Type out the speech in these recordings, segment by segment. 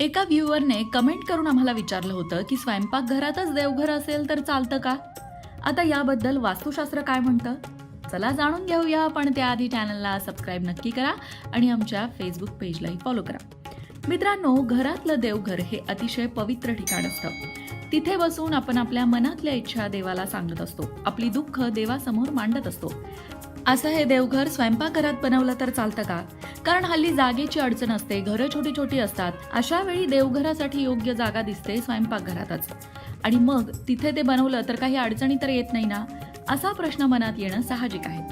एका व्ह्युअरने कमेंट करून आम्हाला विचारलं होतं की स्वयंपाकघरातच देवघर असेल तर चालतं का? आता याबद्दल वास्तुशास्त्र काय म्हणतं? चला जाणून घेऊया पण त्याआधी चॅनलला सबस्क्राईब नक्की करा आणि आमच्या फेसबुक पेजलाही फॉलो करा. मित्रांनो घरातलं देवघर हे अतिशय पवित्र ठिकाण असतं. तिथे बसून आपण आपल्या मनातल्या इच्छा देवाला सांगत असतो. आपली दुःख देवासमोर मांडत असतो. असं हे देवघर स्वयंपाकघरात बनवलं तर चालतं का? कारण हल्ली जागेची अडचण असते घरं छोटी छोटी असतात. अशा वेळी देवघरासाठी योग्य जागा दिसते स्वयंपाकघरातच. आणि मग तिथे ते बनवलं तर काही अडचणी तर येत नाही ना? असा प्रश्न मनात येणं साहजिक आहे.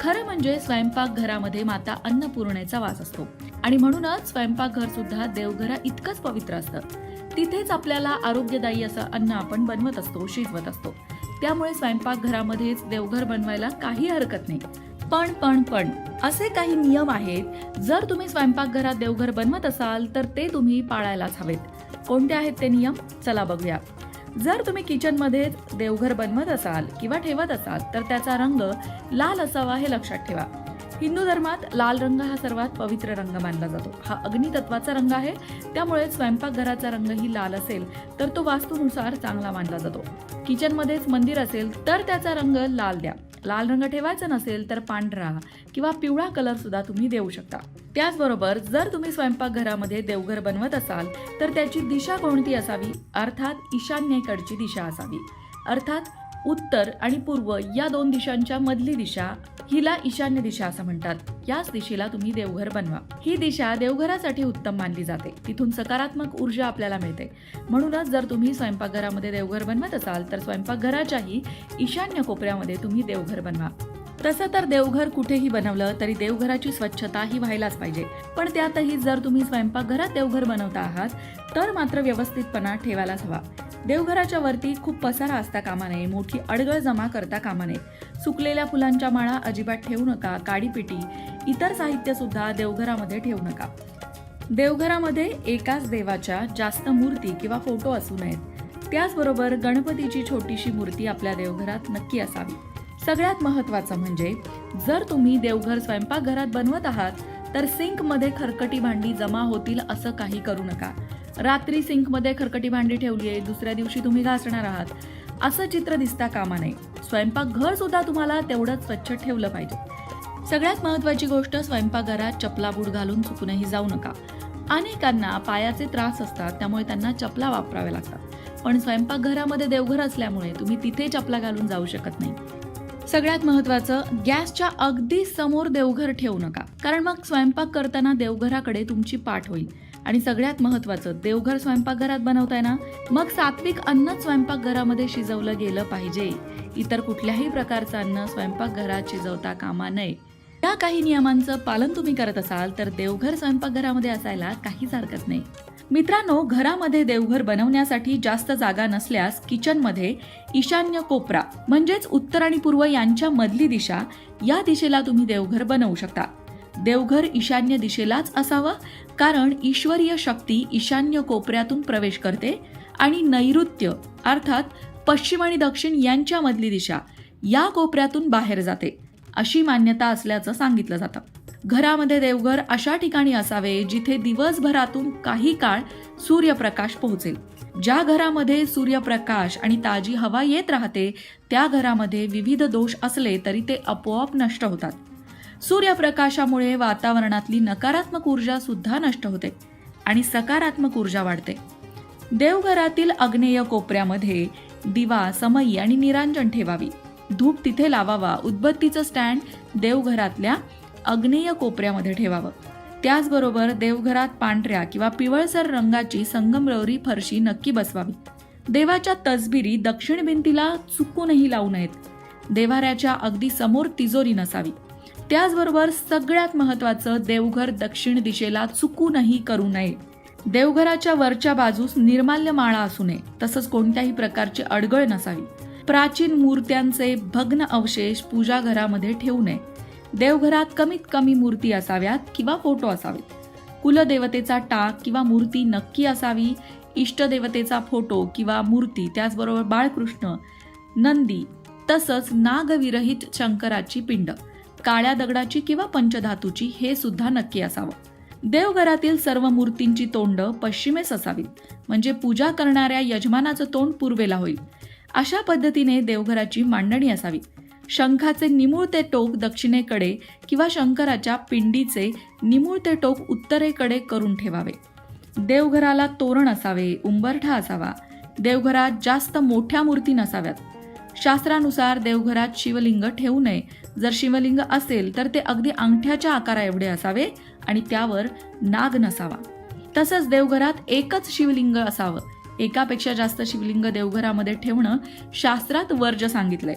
खरं म्हणजे स्वयंपाकघरामध्ये माता अन्नपूर्णेचा वास असतो. आणि म्हणूनच स्वयंपाकघर सुद्धा देवघरा इतकंच पवित्र असतं. तिथेच आपल्याला आरोग्यदायी असं अन्न आपण बनवत असतो शिजवत असतो. त्यामुळे स्वयंपाकघरामध्येच देवघर बनवायला काही हरकत नाही. पण पण पण असे काही नियम आहेत. जर तुम्ही स्वयंपाकघरात देवघर बनवत असाल तर ते तुम्ही पाळायलाच हवेत. कोणते आहेत ते नियम? चला बघूया. जर तुम्ही किचनमध्येच देवघर बनवत असाल किंवा ठेवत असाल तर त्याचा रंग लाल असावा हे लक्षात ठेवा. हिंदू धर्मात लाल रंग हा सर्वात पवित्र रंग मानला जातो. हा अग्नितत्वाचा रंग आहे. त्यामुळे स्वयंपाकघराचा रंगही लाल असेल तर तो वास्तूनुसार चांगला मानला जातो. किचनमध्येच मंदिर असेल तर त्याचा रंग लाल द्या. लाल रंग ठेवायचा नसेल तर पांढरा किंवा पिवळा कलर सुद्धा तुम्ही देऊ शकता. त्याचबरोबर जर तुम्ही स्वयंपाकघरामध्ये देवघर बनवत असाल तर त्याची दिशा कोणती असावी? अर्थात ईशान्येकडची दिशा असावी. अर्थात उत्तर आणि पूर्व या दोन दिशांच्या मधली दिशा हिला ईशान्य दिशा असं म्हणतात. याच दिशेला तुम्ही देवघर बनवा. ही दिशा देवघरासाठी उत्तम मानली जाते. तिथून सकारात्मक ऊर्जा आपल्याला मिळते. म्हणूनच जर तुम्ही स्वयंपाकघरामध्ये देवघर बनवत असाल तर स्वयंपाकघराच्याही ईशान्य कोपऱ्यामध्ये तुम्ही देवघर बनवा. तसं तर देवघर कुठेही बनवलं तरी देवघराची स्वच्छता ही व्हायलाच पाहिजे. पण त्यातही जर तुम्ही स्वयंपाकघरात देवघर बनवता आहात तर मात्र व्यवस्थितपणा ठेवायलाच हवा. देवघराच्या वरती खूप पसारा असता कामा नये मोठी अडगळ जमा करता कामा नये. सुकलेल्या फुलांच्या माळा अजिबात ठेवू नका काडीपिटी इतर साहित्य सुद्धा देवघरामध्ये ठेवू नका. देवघरामध्ये एकाच देवाच्या जास्त मूर्ती किंवा फोटो असू नयेत. त्याचबरोबर गणपतीची छोटीशी मूर्ती आपल्या देवघरात नक्की असावी. सगळ्यात महत्त्वाचं म्हणजे जर तुम्ही देवघर स्वयंपाकघरात बनवत आहात तर सिंकमध्ये खरकटी भांडी जमा होतील असं काही करू नका. रात्री सिंकमध्ये खरकटी भांडी ठेवली आहे दुसऱ्या दिवशी तुम्ही घासणार आहात. असं चित्र दिसता कामा नये स्वयंपाकघर सुद्धा तुम्हाला तेवढंच स्वच्छ ठेवलं पाहिजे. सगळ्यात महत्त्वाची गोष्ट स्वयंपाकघरात चपला बूट घालून चुकूनही जाऊ नका. अनेकांना पायाचे त्रास असतात त्यामुळे त्यांना चपला वापराव्या लागतात. पण स्वयंपाकघरामध्ये देवघर असल्यामुळे तुम्ही तिथे चपला घालून जाऊ शकत नाही. सगळ्यात महत्वाचं गॅसच्या अगदी समोर देवघर ठेवू नका. कारण मग स्वयंपाक करताना देवघराकडे तुमची पाठ होईल. आणि सगळ्यात महत्वाचं देवघर स्वयंपाकघरात बनवताय ना मग सात्विक अन्न स्वयंपाकघरामध्ये शिजवलं गेलं पाहिजे. इतर कुठल्याही प्रकारचं अन्न स्वयंपाकघरात शिजवता कामा नये. या काही नियमांचं पालन तुम्ही करत असाल तर देवघर स्वयंपाकघरामध्ये असायला काहीच हरकत नाही. मित्रांनो घरामध्ये देवघर बनवण्यासाठी जास्त जागा नसल्यास किचनमध्ये ईशान्य कोपरा म्हणजेच उत्तर आणि पूर्व यांच्या मधली दिशा या दिशेला तुम्ही देवघर बनवू शकता. देवघर ईशान्य दिशेलाच असावं कारण ईश्वरीय शक्ती ईशान्य कोपऱ्यातून प्रवेश करते आणि नैऋत्य अर्थात पश्चिम आणि दक्षिण यांच्या मधली दिशा या कोपऱ्यातून बाहेर जाते अशी मान्यता असल्याचं सांगितलं जातं. घरामध्ये देवघर अशा ठिकाणी असावे जिथे दिवसभरातून काही काळ सूर्यप्रकाश पोहोचेल. ज्या घरामध्ये सूर्यप्रकाश आणि ताजी हवा येत राहते त्या घरामध्ये विविध दोष असले तरी ते आपोआप नष्ट होतात. सूर्यप्रकाशामुळे वातावरणातली नकारात्मक ऊर्जा सुद्धा नष्ट होते आणि सकारात्मक ऊर्जा वाढते. देवघरातील अग्नेय कोपऱ्यामध्ये दिवा समई आणि निरांजन ठेवावी. धूप तिथे लावावा उदबत्तीचं स्टँड देवघरातल्या अग्नेय कोपऱ्यामध्ये ठेवावं. त्याचबरोबर देवघरात पांढऱ्या किंवा पिवळसर रंगाची संगमरवरी फरशी नक्की बसवावी. देवाच्या तसबिरी दक्षिण भिंतीला चुकूनही लावू नयेत. देवाऱ्याच्या अगदी समोर तिजोरी नसावी. त्याचबरोबर सगळ्यात महत्वाचं देवघर दक्षिण दिशेला चुकूनही करू नये. देवघराच्या वरच्या बाजूस निर्माल्य माळा असू नये तसंच कोणत्याही प्रकारची अडगळ नसावी. प्राचीन मूर्त्यांचे भग्न अवशेष पूजा घरामध्ये ठेवू नये. देवघरात कमीत कमी मूर्ती असाव्यात किंवा फोटो असावेत. कुलदेवतेचा टाक किंवा मूर्ती नक्की असावी इष्टदेवतेचा फोटो किंवा मूर्ती त्याचबरोबर बाळकृष्ण नंदी तसंच नागविरहित शंकराची पिंड. काळ्या दगडाची किंवा पंचधातूची हे सुद्धा नक्की असावं. देवघरातील सर्व मूर्तींची तोंड पश्चिमेस असावीत म्हणजे पूजा करणाऱ्या यजमानाचं तोंड पूर्वेला होईल. अशा पद्धतीने देवघराची मांडणी असावी. शंखाचे निमुळते टोक दक्षिणेकडे किंवा शंकराच्या पिंडीचे निमुळते टोक उत्तरेकडे करून ठेवावे. देवघराला तोरण असावे उंबरठा असावा. देवघरात जास्त मोठ्या मूर्ती नसाव्यात. शास्त्रानुसार देवघरात शिवलिंग ठेवू नये. जर शिवलिंग असेल तर ते अगदी अंगठ्याच्या आकाराएवढे असावे आणि त्यावर नाग नसावा. तसंच देवघरात एकच शिवलिंग असावं. एकापेक्षा जास्त शिवलिंग देवघरामध्ये ठेवणं शास्त्रात वर्ज सांगितलंय.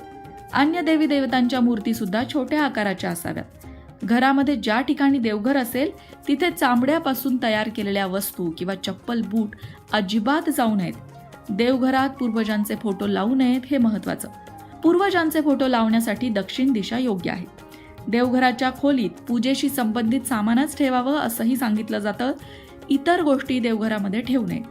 अन्य देवी देवतांच्या मूर्ती सुद्धा छोट्या आकाराच्या असाव्यात. घरामध्ये ज्या ठिकाणी देवघर असेल तिथे चांबड्यापासून तयार केलेल्या वस्तू किंवा चप्पल बूट अजिबात जाऊ नयेत. देवघरात पूर्वजांचे फोटो लावू नयेत हे महत्वाचं. पूर्वजांचे फोटो लावण्यासाठी दक्षिण दिशा योग्य आहे. देवघराच्या खोलीत पूजेशी संबंधित सामानच ठेवावं असंही सांगितलं जातं. इतर गोष्टी देवघरामध्ये ठेवू नये.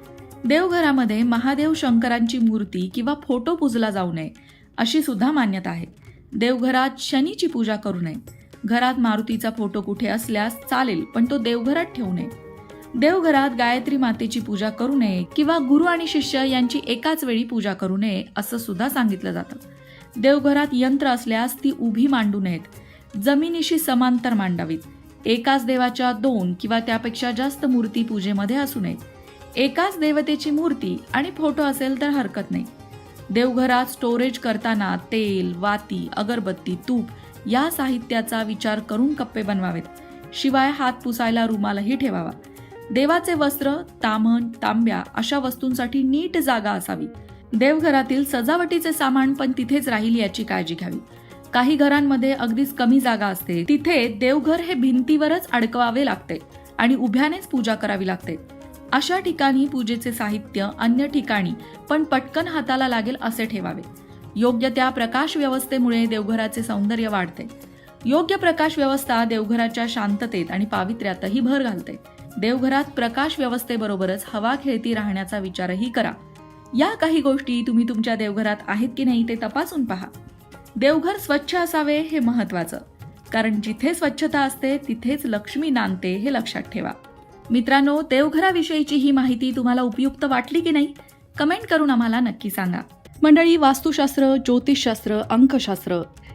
देवघरामध्ये महादेव शंकरांची मूर्ती किंवा फोटो पूजला जाऊ नये अशी सुद्धा मान्यता आहे. देवघरात शनीची पूजा करू नये. घरात मारुतीचा फोटो कुठे असल्यास चालेल पण तो देवघरात ठेवू नये. देवघरात गायत्री मातेची पूजा करू नये किंवा गुरु आणि शिष्य यांची एकाच वेळी पूजा करू नये असं सुद्धा सांगितलं जातं. देवघरात यंत्र असल्यास ती उभी मांडू नयेत. जमिनीशी समांतर मांडावीत. एकाच देवाच्या दोन किंवा त्यापेक्षा जास्त मूर्ती पूजेमध्ये असू नयेत. एकाच देवतेची मूर्ती आणि फोटो असेल तर हरकत नाही. देवघरात स्टोरेज करताना तेल वाती अगरबत्ती तूप या साहित्याचा विचार करून कप्पे बनवावेत. शिवाय हात पुसायला रुमालही ठेवावा. देवाचे वस्त्र तामण तांब्या अशा वस्तूंसाठी नीट जागा असावी. देवघरातील सजावटीचे सामान पण तिथेच राहील याची काळजी घ्यावी. काही घरांमध्ये अगदीच कमी जागा असते. तिथे देवघर हे भिंतीवरच अडकवावे लागते आणि उभ्यानेच पूजा करावी लागते. अशा ठिकाणी पूजेचे साहित्य अन्य ठिकाणी पण पटकन हाताला लागेल असे ठेवावे. योग्य त्या प्रकाश व्यवस्थेमुळे देवघराचे सौंदर्य वाढते. योग्य प्रकाश व्यवस्था देवघराच्या शांततेत आणि पावित्र्यातही भर घालते. देवघरात प्रकाश व्यवस्थेबरोबरच हवा खेळती राहण्याचा विचारही करा. या काही गोष्टी तुम्ही तुमच्या देवघरात आहेत की नाही ते तपासून पहा. देवघर स्वच्छ असावे हे महत्वाचं कारण जिथे स्वच्छता असते तिथेच लक्ष्मी नांदते हे लक्षात ठेवा. मित्रांनो देवघराविषयीची ही माहिती तुम्हाला उपयुक्त वाटली की नाही? कमेंट करून आम्हाला नक्की सांगा. मंडळी वास्तुशास्त्र ज्योतिषशास्त्र अंकशास्त्र